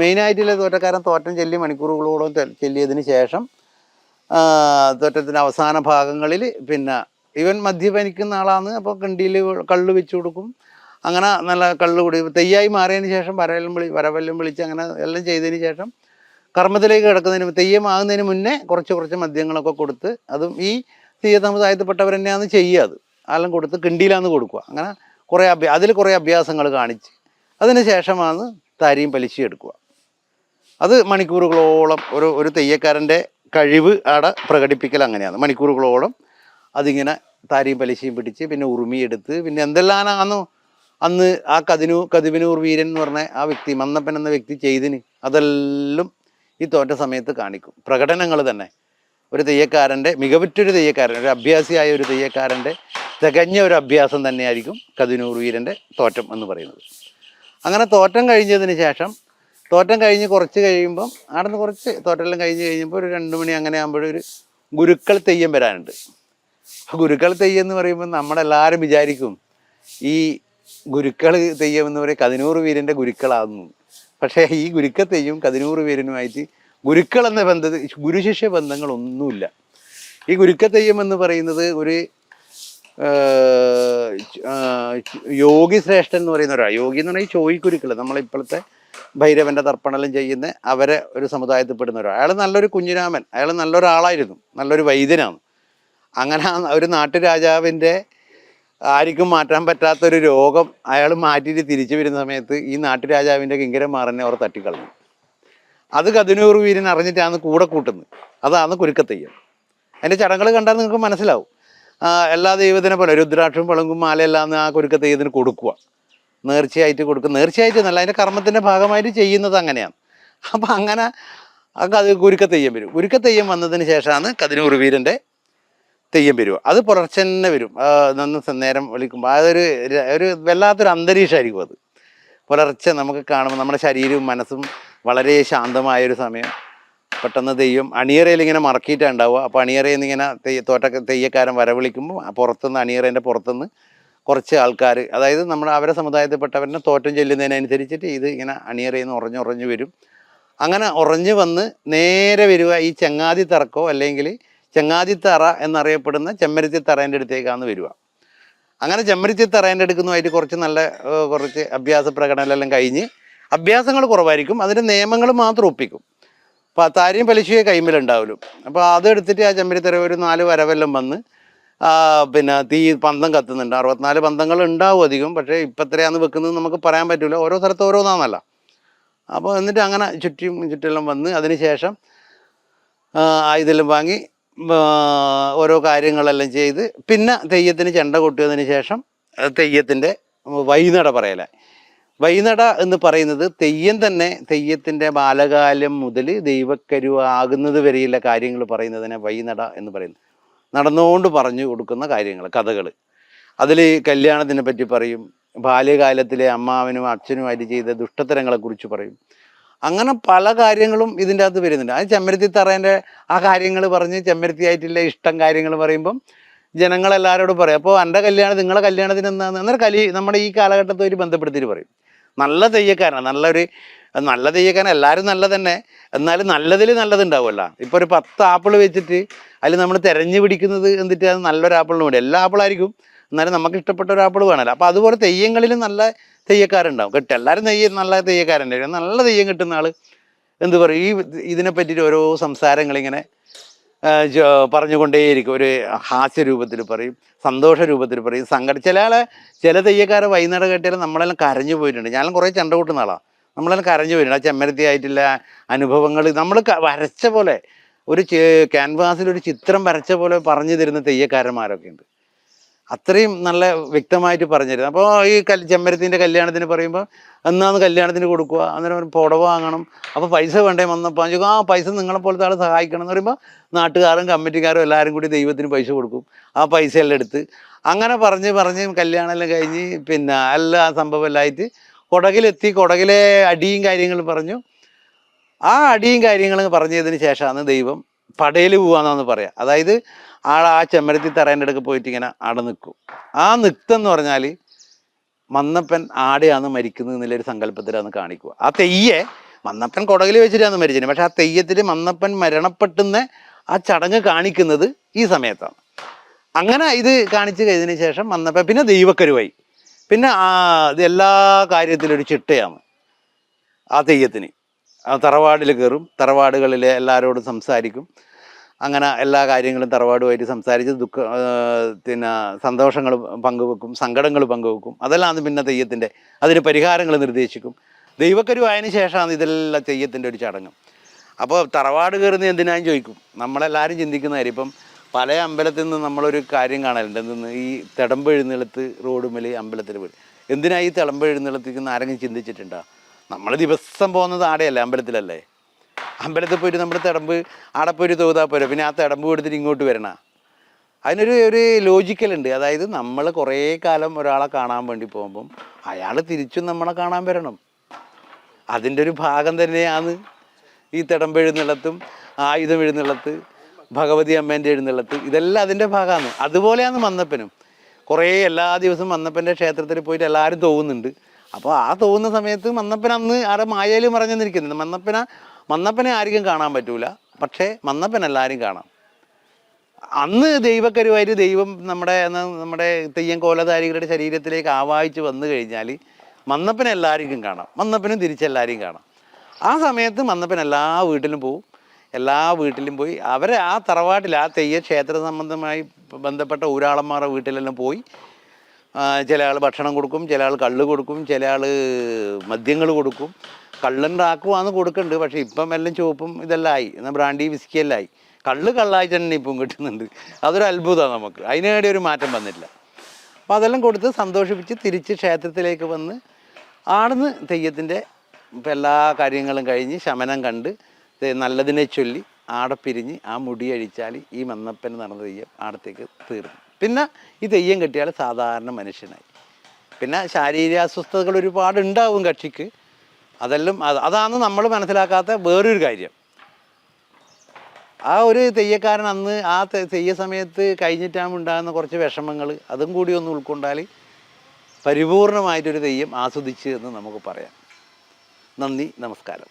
Speaker 1: മെയിനായിട്ടുള്ള തോറ്റക്കാരൻ തോറ്റം ചെല്ലി മണിക്കൂറുകളോളം ചെല്ലിയതിന് ശേഷം തോറ്റത്തിന്റെ അവസാന ഭാഗങ്ങളിൽ പിന്നെ ഇവൻ മദ്യപനിക്കുന്ന ആളാണ് അപ്പോൾ കണ്ടിയിൽ കള്ള് വെച്ചു കൊടുക്കും. അങ്ങനെ നല്ല കള്ള് കുടി തെയ്യായി മാറിയതിന് ശേഷം വരവെല്ലാം വിളി വരവെല്ലാം വിളിച്ച് അങ്ങനെ എല്ലാം ചെയ്തതിന് ശേഷം കർമ്മത്തിലേക്ക് കിടക്കുന്നതിന് തെയ്യമാകുന്നതിന് മുന്നേ കുറച്ച് കുറച്ച് മദ്യങ്ങളൊക്കെ കൊടുത്ത് അതും ഈ തീയ സമുദായത്തിൽപ്പെട്ടവർ തന്നെയാണ് ചെയ്യുക അത്. അതെല്ലാം കൊടുത്ത് കിണ്ടിയിലാന്ന് കൊടുക്കുക. അങ്ങനെ കുറേ അഭ്യാ അതിൽ കുറേ അഭ്യാസങ്ങൾ കാണിച്ച് അതിന് ശേഷമാണ് താരിയും പലിശയും എടുക്കുക. അത് മണിക്കൂറുകളോളം ഒരു ഒരു തെയ്യക്കാരന്റെ കഴിവ് അവിടെ പ്രകടിപ്പിക്കൽ അങ്ങനെയാണ്. മണിക്കൂറുകളോളം അതിങ്ങനെ താരിയും പലിശയും പിടിച്ച് പിന്നെ ഉറുമിയെടുത്ത് പിന്നെ എന്തെല്ലാമാണോ അന്ന് ആ കതിനൂർ കതിവിനൂർ വീരൻ എന്ന് പറഞ്ഞ ആ വ്യക്തി മന്നപ്പൻ എന്ന വ്യക്തി ചെയ്തിന് അതെല്ലാം ഈ തോറ്റ സമയത്ത് കാണിക്കും. പ്രകടനങ്ങൾ തന്നെ. ഒരു തെയ്യക്കാരന്റെ മികവുറ്റൊരു തെയ്യക്കാരൻ ഒരു അഭ്യാസിയായ ഒരു തെയ്യക്കാരന്റെ തികഞ്ഞ ഒരു അഭ്യാസം തന്നെയായിരിക്കും കതിനൂർ വീരന്റെ തോറ്റം എന്ന് പറയുന്നത്. അങ്ങനെ തോറ്റം കഴിഞ്ഞതിന് ശേഷം തോറ്റം കഴിഞ്ഞ് കുറച്ച് കഴിയുമ്പം അവിടെ നിന്ന് കുറച്ച് തോറ്റെല്ലാം കഴിഞ്ഞ് കഴിയുമ്പോൾ ഒരു രണ്ട് മണി അങ്ങനെ ആകുമ്പോഴൊരു ഗുരുക്കൾ തെയ്യം വരാനുണ്ട്. ഗുരുക്കൾ തെയ്യം എന്ന് പറയുമ്പോൾ നമ്മളെല്ലാവരും വിചാരിക്കും ഈ ഗുരുക്കൾ തെയ്യം എന്ന് പറയും കതിനൂറ് വീരന്റെ ഗുരുക്കളാകുന്നു. പക്ഷേ ഈ ഗുരുക്ക തെയ്യം കതിനൂറ് വീരനുമായിട്ട് ഗുരുക്കൾ എന്ന ബന്ധ ഗുരുശിഷ്യ ബന്ധങ്ങളൊന്നുമില്ല. ഈ ഗുരുക്ക തെയ്യം എന്ന് പറയുന്നത് ഒരു യോഗി ശ്രേഷ്ഠൻ എന്ന് പറയുന്ന ഒരാൾ യോഗി എന്ന് പറഞ്ഞാൽ ചോയിക്കുരുക്കൾ നമ്മളിപ്പോഴത്തെ ഭൈരവന്റെ തർപ്പണലും ചെയ്യുന്ന അവരെ ഒരു സമുദായത്തിൽപ്പെടുന്ന ഒരാൾ. അയാൾ നല്ലൊരു കുഞ്ഞിരാമൻ. അയാൾ നല്ലൊരാളായിരുന്നു. നല്ലൊരു വൈദ്യനാണ്. അങ്ങനെ ഒരു നാട്ടുരാജാവിന്റെ ആർക്കും മാറ്റാൻ പറ്റാത്തൊരു രോഗം അയാൾ മാറ്റിയിട്ട് തിരിച്ചു വരുന്ന സമയത്ത് ഈ നാട്ടുരാജാവിന്റെ കിങ്കരന്മാരനെ അവർ തട്ടിക്കളഞ്ഞു. അത് കതിനൂർ വീരൻ അറിഞ്ഞിട്ടാണ് കൂടെ കൂട്ടുന്നത്. അതാണ് കുരുക്കത്തെയ്യം അതിന്റെ ചടങ്ങുകൾ കണ്ടാൽ നിങ്ങൾക്ക് മനസ്സിലാവും. എല്ലാ ദൈവത്തിനെ പോലെ രുദ്രാക്ഷവും പളങ്കും മാലയെല്ലാം ആ കുരുക്കത്തെയ്യത്തിന് കൊടുക്കുക നേർച്ചയായിട്ട് കൊടുക്കും. നേർച്ചയായിട്ട് എന്നല്ല അതിന്റെ കർമ്മത്തിന്റെ ഭാഗമായിട്ട് ചെയ്യുന്നത് അങ്ങനെയാണ്. അപ്പം അങ്ങനെ ആ കത് തെയ്യം വരും. തെയ്യം വന്നതിന് ശേഷമാണ് കതിനൂർ വീരന്റെ തെയ്യം വരും അത് പുലർച്ചെ തന്നെ വരും. നേരം വിളിക്കുമ്പോൾ അതൊരു ഒരു വല്ലാത്തൊരു അന്തരീക്ഷമായിരിക്കും അത്. പുലർച്ചെ നമുക്ക് കാണുമ്പോൾ നമ്മുടെ ശരീരവും മനസ്സും വളരെ ശാന്തമായൊരു സമയം. പെട്ടെന്ന് തെയ്യം അണിയറയിൽ ഇങ്ങനെ മറക്കിയിട്ടാണ് ഉണ്ടാവുക. അപ്പോൾ അണിയറയിൽ നിന്ന് ഇങ്ങനെ തെയ്യ തോട്ട തെയ്യക്കാരൻ വരവിളിക്കുമ്പോൾ പുറത്തുനിന്ന് അണിയറേന്റെ പുറത്തുനിന്ന് കുറച്ച് ആൾക്കാർ അതായത് നമ്മൾ അവരെ സമുദായത്തിൽപ്പെട്ടവരെ തോറ്റം ചെല്ലുന്നതിനനുസരിച്ചിട്ട് ഇത് ഇങ്ങനെ അണിയറയിൽ ഉറഞ്ഞു ഉറഞ്ഞ് വരും. അങ്ങനെ ഉറഞ്ഞു വന്ന് നേരെ വരിക ഈ ചങ്ങാതി തറക്കോ അല്ലെങ്കിൽ ചങ്ങാതി തറ എന്നറിയപ്പെടുന്ന ചെമ്മരത്തി തറേന്റെ അടുത്തേക്കാണ് വരിക. അങ്ങനെ ചെമ്മരത്തി തറേന്റെ അടുക്കുന്നതുമായിട്ട് കുറച്ച് നല്ല കുറച്ച് അഭ്യാസ പ്രകടനമെല്ലാം കഴിഞ്ഞ് അഭ്യാസങ്ങൾ കുറവായിരിക്കും. അതിന്റെ നിയമങ്ങൾ മാത്രം ഒപ്പിക്കും. അപ്പോൾ താരിയും പലിശയെ കൈമിലുണ്ടാവുമല്ലോ അപ്പോൾ അതെടുത്തിട്ട് ആ ചെമ്മരിത്തറ ഒരു നാല് വരവെല്ലാം വന്ന് പിന്നെ തീ പന്തം കത്തുന്നുണ്ട്. അറുപത്തിനാല് പന്തങ്ങൾ ഉണ്ടാവും അധികം. പക്ഷേ ഇപ്പം എത്രയാന്ന് വെക്കുന്നത് നമുക്ക് പറയാൻ പറ്റില്ല ഓരോ സ്ഥലത്ത് ഓരോന്നാന്നല്ല. അപ്പോൾ എന്നിട്ട് അങ്ങനെ ചുറ്റും ചുറ്റെല്ലാം വന്ന് അതിന് ശേഷം ആയുധെല്ലാം വാങ്ങി ഓരോ കാര്യങ്ങളെല്ലാം ചെയ്ത് പിന്നെ തെയ്യത്തിന് ചെണ്ട കൊട്ടിയതിന് ശേഷം തെയ്യത്തിന്റെ വൈനട പറയല. വൈനട എന്ന് പറയുന്നത് തെയ്യം തന്നെ തെയ്യത്തിന്റെ ബാലകാലം മുതൽ ദൈവക്കരുവാകുന്നത് വരെയുള്ള കാര്യങ്ങൾ പറയുന്നതിനെ വൈനട എന്ന് പറയുന്നു. നടന്നുകൊണ്ട് പറഞ്ഞു കൊടുക്കുന്ന കാര്യങ്ങൾ കഥകൾ. അതിൽ കല്യാണത്തിനെ പറ്റി പറയും ബാല്യകാലത്തിലെ അമ്മാവനും അച്ഛനുമായിട്ട് ചെയ്ത ദുഷ്ടത്തരങ്ങളെക്കുറിച്ച് പറയും. അങ്ങനെ പല കാര്യങ്ങളും ഇതിന്റെ അകത്ത് വരുന്നുണ്ട്. അത് ചെമ്മരത്തി തറേന്റെ ആ കാര്യങ്ങൾ പറഞ്ഞ് ചെമ്മരത്തിയായിട്ടുള്ള ഇഷ്ടം കാര്യങ്ങൾ പറയുമ്പം ജനങ്ങളെല്ലാവരോടും പറയും അപ്പോൾ എന്റെ കല്യാണം നിങ്ങളെ കല്യാണത്തിന് എന്താണെന്ന് അന്നേരം കലി നമ്മുടെ ഈ കാലഘട്ടത്തിൽ ബന്ധപ്പെടുത്തിയിട്ട് പറയും. നല്ല തെയ്യക്കാരനാണ്. നല്ലൊരു നല്ല ചെയ്യാൻ എല്ലാവരും നല്ല തന്നെ എന്നാലും നല്ലതിൽ നല്ലതുണ്ടാവുമല്ലോ. ഇപ്പോൾ ഒരു പത്ത് ആപ്പിൾ വെച്ചിട്ട് അതിൽ നമ്മൾ തിരഞ്ഞു പിടിക്കുന്നത് എന്നിട്ട് അത് നല്ലൊരു ആപ്പിളിന് വേണ്ടി. എല്ലാ ആപ്പിളായിരിക്കും. എന്നാലും നമുക്ക് ഇഷ്ടപ്പെട്ട ഒരു ആപ്പിൾ വേണമല്ലോ. അപ്പോൾ അതുപോലെ തെയ്യങ്ങളിൽ നല്ല തെയ്യക്കാരുണ്ടാവും. കിട്ടും എല്ലാവരും തെയ്യം നല്ല തെയ്യക്കാരന്റെ നല്ല തെയ്യം കിട്ടുന്ന ആൾ എന്ത് പറയും? ഈ ഇതിനെ പറ്റിയിട്ട് ഓരോ സംസാരങ്ങൾ ഇങ്ങനെ പറഞ്ഞുകൊണ്ടേയിരിക്കും. ഒരു ഹാസ്യ രൂപത്തിൽ പറയും സന്തോഷ രൂപത്തിൽ പറയും സങ്കടം. ചില ആളെ ചില തെയ്യക്കാരെ വൈകുന്നേരം കേട്ടാലും നമ്മളെല്ലാം കരഞ്ഞു പോയിട്ടുണ്ട്. ഞാനും കുറേ ചണ്ട കൂട്ടുന്ന ആളാണ് നമ്മളെല്ലാം കരഞ്ഞു വരും ആ ചെമ്മരത്തി ആയിട്ടുള്ള അനുഭവങ്ങൾ. നമ്മൾ വരച്ച പോലെ ഒരു ക്യാൻവാസിൽ ഒരു ചിത്രം വരച്ച പോലെ പറഞ്ഞു തരുന്ന തെയ്യക്കാരന്മാരൊക്കെ ഉണ്ട്. അത്രയും നല്ല വ്യക്തമായിട്ട് പറഞ്ഞു തരുന്നത് അപ്പോൾ ഈ കൽ ചെമ്മരത്തിന്റെ കല്യാണത്തിന് പറയുമ്പോൾ എന്നാന്ന് കല്യാണത്തിന് കൊടുക്കുക അന്നേരം പുടവ വാങ്ങണം. അപ്പോൾ പൈസ വേണ്ടേ? വന്നപ്പോൾ ചോദിക്കും, ആ പൈസ നിങ്ങളെ പോലത്തെ ആൾ സഹായിക്കണം. എന്ന് പറയുമ്പോൾ നാട്ടുകാരും കമ്മിറ്റിക്കാരും എല്ലാവരും കൂടി ദൈവത്തിന് പൈസ കൊടുക്കും. ആ പൈസ എല്ലാം എടുത്ത് അങ്ങനെ പറഞ്ഞ് പറഞ്ഞ് കല്യാണം എല്ലാം കഴിഞ്ഞ് പിന്നെ എല്ലാ സംഭവം എല്ലാം ആയിട്ട് കുടകിലെത്തി കുടകിലെ അടിയും കാര്യങ്ങളും പറഞ്ഞു. ആ അടിയും കാര്യങ്ങളും പറഞ്ഞതിന് ശേഷമാണ് ദൈവം പടയിൽ പോവാന്നാന്ന് പറയാം. അതായത് ആൾ ആ ചെമ്മരത്തി തറേന്റെ അടുക്ക് പോയിട്ട് ഇങ്ങനെ ആടെ നിൽക്കും. ആ നിൽത്തെന്ന് പറഞ്ഞാൽ മന്നപ്പൻ ആടെയാണ് മരിക്കുന്നത് എന്നുള്ളൊരു സങ്കല്പത്തിലാണ് കാണിക്കുക. ആ തെയ്യെ മന്നപ്പൻ കുടകിൽ വെച്ചിട്ടാണ് മരിച്ചത്. പക്ഷെ ആ തെയ്യത്തിൽ മന്നപ്പൻ മരണപ്പെട്ടുന്ന ആ ചടങ്ങ് കാണിക്കുന്നത് ഈ സമയത്താണ്. അങ്ങനെ ഇത് കാണിച്ചു കഴിഞ്ഞതിന് ശേഷം മന്നപ്പൻ പിന്നെ ദൈവക്കരുവായി. പിന്നെ ഇത് എല്ലാ കാര്യത്തിലും ഒരു ചിട്ടയാണ്. ആ തെയ്യത്തിന്. ആ തറവാടിൽ കയറും തറവാടുകളിൽ എല്ലാവരോടും സംസാരിക്കും. അങ്ങനെ എല്ലാ കാര്യങ്ങളും തറവാടുമായിട്ട് സംസാരിച്ച് ദുഃഖ പിന്നെ സന്തോഷങ്ങൾ പങ്കുവെക്കും സങ്കടങ്ങൾ പങ്കുവെക്കും. അതെല്ലാം പിന്നെ തെയ്യത്തിന്റെ അതിന് പരിഹാരങ്ങൾ നിർദ്ദേശിക്കും. ദൈവക്കരുവായതിന് ശേഷമാണ് ഇതെല്ലാം തെയ്യത്തിന്റെ ഒരു ചടങ്ങ്. അപ്പോൾ തറവാട് കയറുന്ന എന്തിനാന്ന് ചോദിക്കും. നമ്മളെല്ലാവരും ചിന്തിക്കുന്ന കാര്യം. ഇപ്പം പല അമ്പലത്തിൽ നിന്ന് നമ്മളൊരു കാര്യം കാണലുണ്ട്. എന്തെന്ന് ഈ തിടമ്പ് എഴുന്നള്ളത്ത് റോഡുമേൽ അമ്പലത്തിൽ പോയി എന്തിനാ ഈ തിളമ്പ് എഴുന്നള്ളത്തിക്കുന്ന ആരെങ്കിലും ചിന്തിച്ചിട്ടുണ്ടോ? നമ്മൾ ദിവസം പോകുന്നത് ആടെയല്ലേ? അമ്പലത്തിലല്ലേ? അമ്പലത്തിൽ പോയിട്ട് നമ്മുടെ തിടമ്പ് ആടെ പോയിട്ട് തോതാ പോരാ. പിന്നെ ആ തിടമ്പ് കൊടുത്തിട്ട് ഇങ്ങോട്ട് വരണ? അതിനൊരു ഒരു ലോജിക്കലുണ്ട് അതായത് നമ്മൾ കുറേ കാലം ഒരാളെ കാണാൻ വേണ്ടി പോകുമ്പം അയാൾ തിരിച്ചും നമ്മളെ കാണാൻ വരണം. അതിന്റെ ഒരു ഭാഗം തന്നെയാണ് ഈ തിടമ്പ് എഴുന്നള്ളത്തും ആയുധം എഴുന്നള്ളത്ത് ഭഗവതി അമ്മേന്റെ എഴുന്നള്ളത്ത്. ഇതെല്ലാം അതിന്റെ ഭാഗമാണ്. അതുപോലെയാണ് മന്നപ്പനും. കുറേ എല്ലാ ദിവസവും മന്നപ്പന്റെ ക്ഷേത്രത്തിൽ പോയിട്ട് എല്ലാവരും തോന്നുന്നുണ്ട് അപ്പോൾ ആ തോന്നുന്ന സമയത്ത് മന്നപ്പൻ അന്ന് ആരെ മായയിൽ മറഞ്ഞു മന്നപ്പന മന്നപ്പനെ ആർക്കും കാണാൻ പറ്റൂല. പക്ഷേ മന്നപ്പൻ എല്ലാവരും കാണാം. അന്ന് ദൈവക്കരുവായിട്ട് ദൈവം നമ്മുടെ നമ്മുടെ തെയ്യം കോലധാരികളുടെ ശരീരത്തിലേക്ക് ആവാഹിച്ച് വന്നു കഴിഞ്ഞാൽ മന്നപ്പനെ എല്ലാവർക്കും കാണാം. മന്നപ്പനും തിരിച്ചെല്ലാവരെയും കാണാം. ആ സമയത്ത് മന്നപ്പൻ എല്ലാ വീട്ടിലും പോവും. എല്ലാ വീട്ടിലും പോയി. അവരെ ആ തറവാട്ടിൽ ആ തെയ്യ ക്ഷേത്ര സംബന്ധമായി ബന്ധപ്പെട്ട ഊരാളന്മാരുടെ വീട്ടിലെല്ലാം പോയി. ചില ആൾ ഭക്ഷണം കൊടുക്കും ചില ആൾ കള്ള് കൊടുക്കും ചില ആൾ മദ്യങ്ങൾ കൊടുക്കും. കള്ളുണ്ടാക്കുവാന്ന് കൊടുക്കുന്നുണ്ട് പക്ഷേ ഇപ്പം എല്ലാം ചുവപ്പും ഇതെല്ലാം ആയി. എന്നാൽ ബ്രാൻഡി വിസ്കി എല്ലാം ആയി. കള്ള് കള്ളായി തന്നെ ഇപ്പം കിട്ടുന്നുണ്ട്. അതൊരു അത്ഭുതമാണ് നമുക്ക്. അതിനേടെ ഒരു മാറ്റം വന്നില്ല അപ്പം അതെല്ലാം കൊടുത്ത് സന്തോഷിപ്പിച്ച് തിരിച്ച് ക്ഷേത്രത്തിലേക്ക് വന്ന് ആടുന്ന് തെയ്യത്തിന്റെ എല്ലാ കാര്യങ്ങളും കഴിഞ്ഞ് ശമനം കണ്ട് നല്ലതിനെ ചൊല്ലി ആടെ പിരിഞ്ഞ് ആ മുടി അഴിച്ചാൽ ഈ മന്നപ്പൻ നടന്ന തെയ്യം ആടത്തേക്ക് തീർന്നു. പിന്നെ ഈ തെയ്യം കെട്ടിയാൽ സാധാരണ മനുഷ്യനായി. പിന്നെ ശാരീരിക അസ്വസ്ഥതകൾ ഒരുപാട് ഉണ്ടാവും കക്ഷിക്ക്. അതെല്ലാം അത് അതാണ് നമ്മൾ മനസ്സിലാക്കാത്ത വേറൊരു കാര്യം. ആ ഒരു തെയ്യക്കാരൻ അന്ന് ആ തെയ്യ സമയത്ത് കഴിഞ്ഞിട്ടാകുമ്പോൾ ഉണ്ടാകുന്ന കുറച്ച് വിഷമങ്ങൾ അതും കൂടി ഒന്ന് ഉൾക്കൊണ്ടാൽ പരിപൂർണമായിട്ടൊരു തെയ്യം ആസ്വദിച്ച് എന്ന് നമുക്ക് പറയാം. നന്ദി നമസ്കാരം.